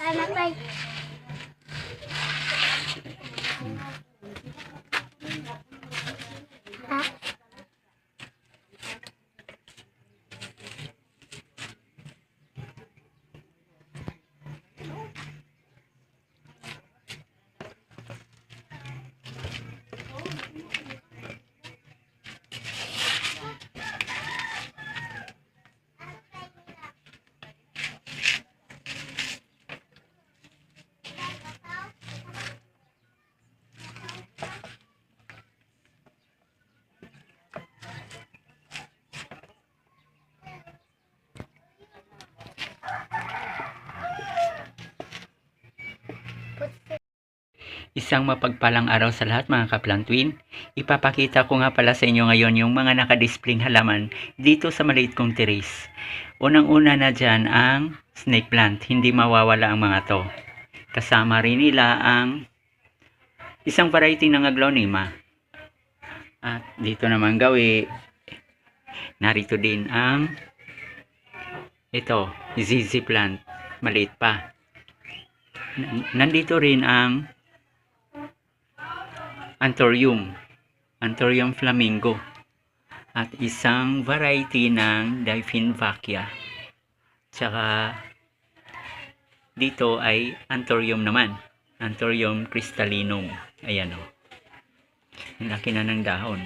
Ano tay? Isang mapagpalang araw sa lahat mga kaplantwin. Ipapakita ko nga pala sa inyo ngayon yung mga nakadisplaying halaman dito sa maliit kong teres. Unang-una na dyan ang snake plant. Hindi mawawala ang mga to. Kasama rin nila ang isang variety ng aglaonema. At dito naman gawi, narito din ang ito, ZZ plant. Maliit pa. Nandito rin ang Anthurium, Anthurium flamingo, at isang variety ng Diphynvacia. Tsaka dito ay Anthurium naman, Anthurium crystallinum. Ayan o. Ang laki na ng dahon.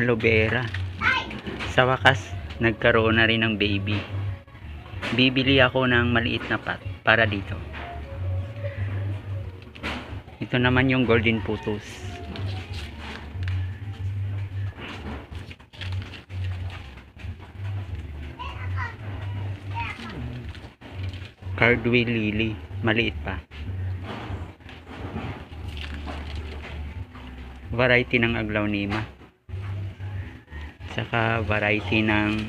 Aloe vera. Sa wakas, nagkaroon na rin ng baby. Bibili ako ng maliit na pot para dito. Ito naman yung golden putus. Cardway lily, maliit pa. Variety ng aglaonema saka variety ng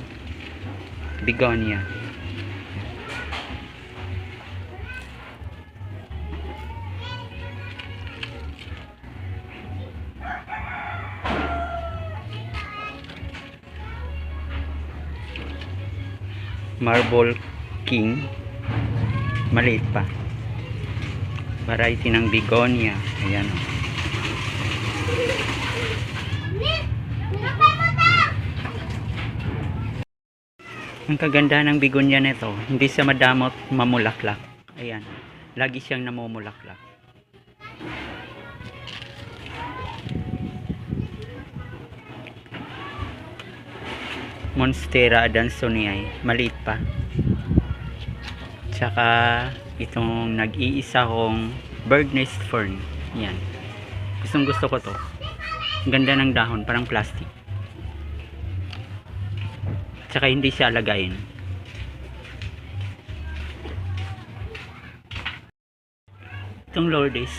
begonia. Marble King. Maliit pa. Variety ng begonia ayan o Ang kaganda ng bigonya nito, hindi siya madamot mamulaklak. Ayan, lagi siyang namumulaklak. Monstera adansonii, maliit pa. Tsaka itong nag-iisa kong bird nest fern. Yan. Gustong gusto ko to. Ganda ng dahon, parang plastic. Tsaka hindi siya alagayin. Itong Lourdes,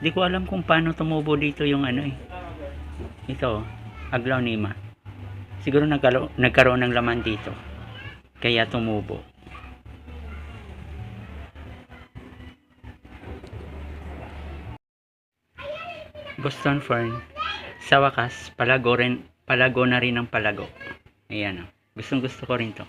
di ko alam kung paano tumubo dito yung ano eh. Ito, aglaonema. Siguro nagkaro nagkaroon ng laman dito. Kaya tumubo. Boston Fern. Sa wakas, palago, rin, palago na rin ang palago. Ayan o. Gustong gusto ko rin to.